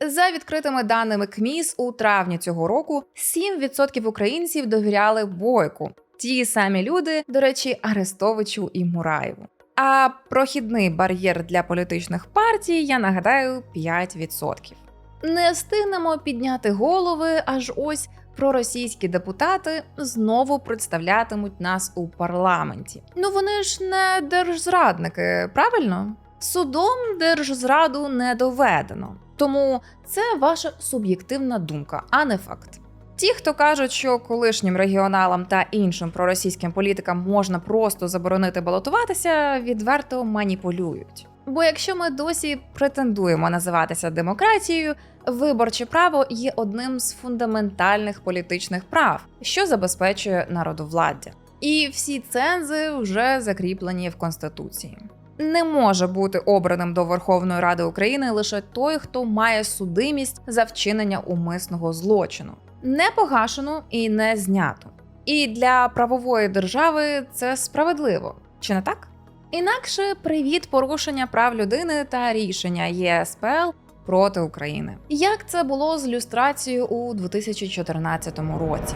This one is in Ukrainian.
За відкритими даними КМІС, у травні цього року 7% українців довіряли бойку. Ті самі люди, до речі, Арестовичу і Мураєву. А прохідний бар'єр для політичних партій, я нагадаю, 5%. Не встигнемо підняти голови, аж ось проросійські депутати знову представлятимуть нас у парламенті. Ну вони ж не держзрадники, правильно? Судом держзраду не доведено. Тому це ваша суб'єктивна думка, а не факт. Ті, хто кажуть, що колишнім регіоналам та іншим проросійським політикам можна просто заборонити балотуватися, відверто маніпулюють. Бо якщо ми досі претендуємо називатися демократією, виборче право є одним з фундаментальних політичних прав, що забезпечує народовладдя. І всі цензи вже закріплені в конституції. Не може бути обраним до Верховної Ради України лише той, хто має судимість за вчинення умисного злочину, не погашену і не знято. І для правової держави це справедливо, чи не так? Інакше привіт порушення прав людини та рішення ЄСПЛ проти України. Як це було з люстрацією у 2014 році?